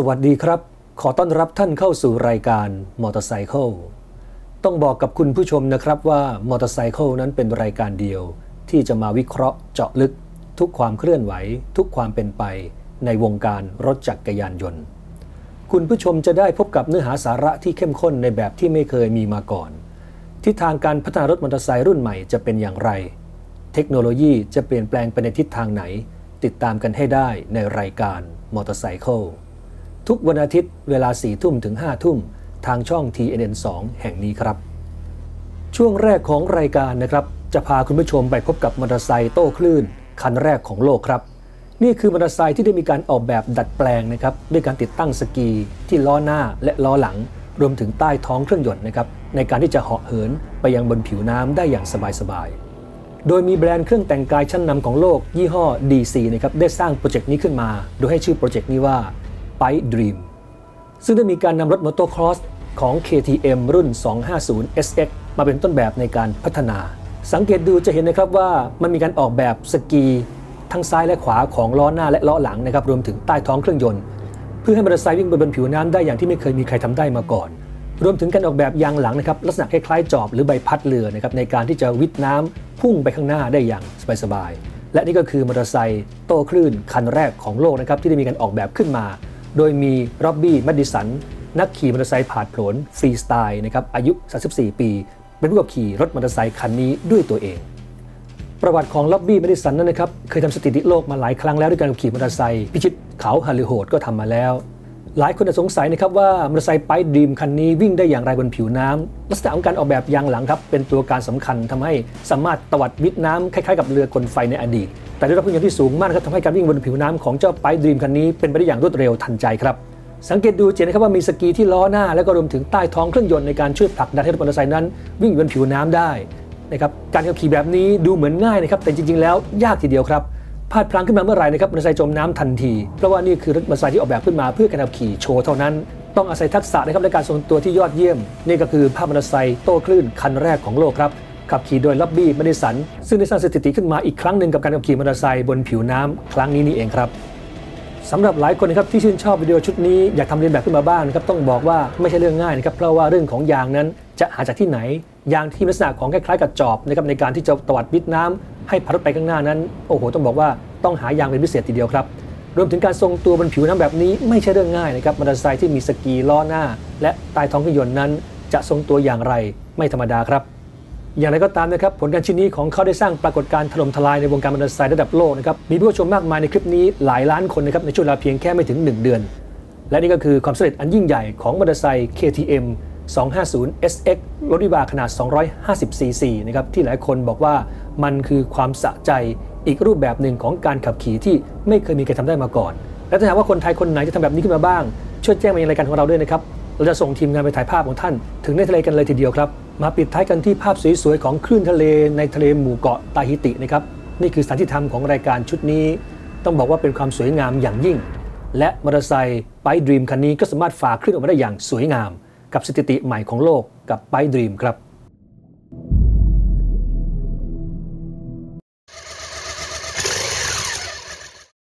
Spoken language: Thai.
สวัสดีครับ ขอต้อนรับท่านเข้าสู่รายการมอเตอร์ไซค์ต้องบอกกับคุณผู้ชมนะครับว่ามอเตอร์ไซค์นั้นเป็นรายการเดียว ที่จะมาวิเคราะห์เจาะลึก ทุกความเคลื่อนไหว ทุกความเป็นไป ในวงการรถจักรยานยนต์ คุณผู้ชมจะได้พบกับเนื้อหาสาระที่เข้มข้นในแบบที่ไม่เคยมีมาก่อน ทิศทางการพัฒนารถมอเตอร์ไซค์รุ่นใหม่จะเป็นอย่างไร เทคโนโลยีจะเปลี่ยนแปลงไปในทิศทางไหน ติดตามกันให้ได้ในรายการมอเตอร์ไซค์ ทุกวันอาทิตย์เวลา4ทุ่มถึง5ทุ่มทางช่อง TNN2 แห่งนี้ครับ ช่วงแรกของรายการนะครับ จะพาคุณผู้ชมไปพบกับมอเตอร์ไซค์โต้คลื่น คันแรกของโลกครับ นี่คือมอเตอร์ไซค์ที่ได้มีการออกแบบดัดแปลงนะครับด้วยการติดตั้งสกีที่ล้อหน้าและล้อหลัง รวมถึงใต้ท้องเครื่องยนต์นะครับในการที่จะเหาะเหินไปยังบนผิวน้ำได้อย่างสบายๆ โดยมีแบรนด์เครื่องแต่งกายชั้นนำของโลก ยี่ห้อ DC นะครับได้สร้างโปรเจกต์นี้ขึ้นมา โดยให้ชื่อโปรเจกต์นี้ว่า Pipe Dream ซึ่งได้มีการนำรถมอเตอร์ครอสของ KTM รุ่น 250 SX มาเป็นต้นแบบในการพัฒนา สังเกตดูจะเห็นนะครับว่ามันมีการออกแบบสกีทั้งซ้ายและขวาของล้อหน้าและล้อหลังนะครับรวมถึงใต้ท้องเครื่องยนต์ เพื่อให้มอเตอร์ไซค์วิ่งบนผิวน้ำได้อย่างที่ไม่เคยมีใครทำได้มาก่อน รวมถึงการออกแบบยางหลังนะครับลักษณะคล้ายๆจอบหรือใบพัดเรือนะครับในการที่จะวิทน้ำพุ่งไปข้างหน้าได้อย่างสบายๆและนี่ก็คือมอเตอร์ไซค์โต้คลื่นคันแรกของโลกนะครับที่ได้มีการออกแบบขึ้นมา โดยมีร็อบบี้แมดดิสัน นักขี่มอเตอร์ไซค์ผาดโผนฟรีสไตล์นะครับอายุ 34 ปี เป็นผู้ขับขี่รถมอเตอร์ไซค์คันนี้ด้วยตัวเอง ประวัติของล็อบบี้แมดดิสันนั้นนะครับ เคยทำสถิติโลกมาหลายครั้งแล้วด้วยการขี่มอเตอร์ไซค์พิชิตเขาฮาริโฮดก็ทำมาแล้ว หลายคนจะสงสัยนะครับว่ามอเตอร์ไซค์ไปดรีมคันนี้วิ่งได้อย่างไรบนผิวน้ำลักษณะของการออกแบบยางหลังครับเป็นตัวการสำคัญทำให้สามารถตวัดวิทน้ำคล้ายๆกับเรือกลไฟในอดีต แต่ด้วยรถเครื่องที่สูงมากครับทำให้การวิ่งบนผิวน้ำของเจ้าไปดรีมคันนี้เป็นไปได้อย่างรวดเร็วทันใจครับ สังเกตดูเจนนะครับว่ามีสกีที่ล้อหน้า และก็รวมถึงใต้ท้องเครื่องยนต์ในการช่วยผลักดันให้รถมอเตอร์ไซค์นั้น วิ่งบนผิวน้ำได้นะครับการขับขี่แบบนี้ดูเหมือนง่ายนะครับแต่จริง ๆ แล้วยากทีเดียวครับ พลาดพลั้งขึ้นมาเมื่อไหร่นะครับมอเตอร์ไซค์จมน้ำทันที เพราะว่านี่คือรถมอเตอร์ไซค์ที่ออกแบบขึ้นมาเพื่อการขับขี่โชว์เท่านั้น ต้องอาศัยทักษะนะครับในการทรงตัวที่ยอดเยี่ยม นี่ก็คือภาพมอเตอร์ไซค์โต้คลื่นคันแรกของโลกครับขับขี่โดยล็อบบี้มาดิสัน ซึ่งได้สร้างสถิติขึ้นมาอีกครั้งหนึ่งกับการขับขี่มอเตอร์ไซค์บนผิวน้ำครั้งนี้นี่เองครับสำหรับหลายคนนะครับที่ชื่นชอบวิดีโอชุดนี้อยากทำเรียนแบบขึ้นมาบ้างนะครับต้องบอกว่าไม่ใช่เรื่องง่ายนะครับเพราะว่าเรื่องของยางนั้นจะหาจากที่ไหนยางที่ลักษณะของคล้ายๆกับจอบนะครับในการที่จะตวัดวิดน้ำ ให้พัดไปข้างหน้านั้น โอ้โห ต้องบอกว่าต้องหายางเป็นพิเศษทีเดียวครับ รวมถึงการทรงตัวบนผิวน้ำแบบนี้ไม่ใช่เรื่องง่ายนะครับมอเตอร์ไซค์ที่มีสกีล้อหน้า และใต้ท้องเครื่องยนต์นั้น จะทรงตัวอย่างไรไม่ธรรมดาครับ อย่างไรก็ตามนะครับผลการชิ้นนี้ของเขาได้สร้างปรากฏการณ์ถล่มทลายในวงการมอเตอร์ไซค์ระดับโลกนะครับมีผู้ชมมากมายในคลิปนี้หลายล้านคนนะครับในช่วงเวลาเพียงแค่ไม่ถึง 1 เดือน และนี่ก็คือความสำเร็จอันยิ่งใหญ่ของมอเตอร์ไซค์ KTM 250 SX รถวิบากขนาด 250 cc นะครับที่หลายคนบอกว่า มันคือความสะใจอีกรูปแบบหนึ่งของการขับขี่ที่ไม่เคยมีใครทำได้มาก่อน และถ้าหากว่าคนไทยคนไหนจะทำแบบนี้ขึ้นมาบ้าง ช่วยแจ้งมาในรายการของเราด้วยนะครับ เราจะส่งทีมงานไปถ่ายภาพของท่าน ถึงในทะเลกันเลยทีเดียวครับ มาปิดท้ายกันที่ภาพสวยๆของคลื่นทะเลในทะเลหมู่เกาะตาฮิตินะครับ นี่คือสถานที่ทำของรายการชุดนี้ ต้องบอกว่าเป็นความสวยงามอย่างยิ่ง และมอเตอร์ไซค์ไปดรีมคันนี้ก็สามารถฝ่าคลื่นออกมาได้อย่างสวยงาม กับสถิติใหม่ของโลกกับไปดรีมครับ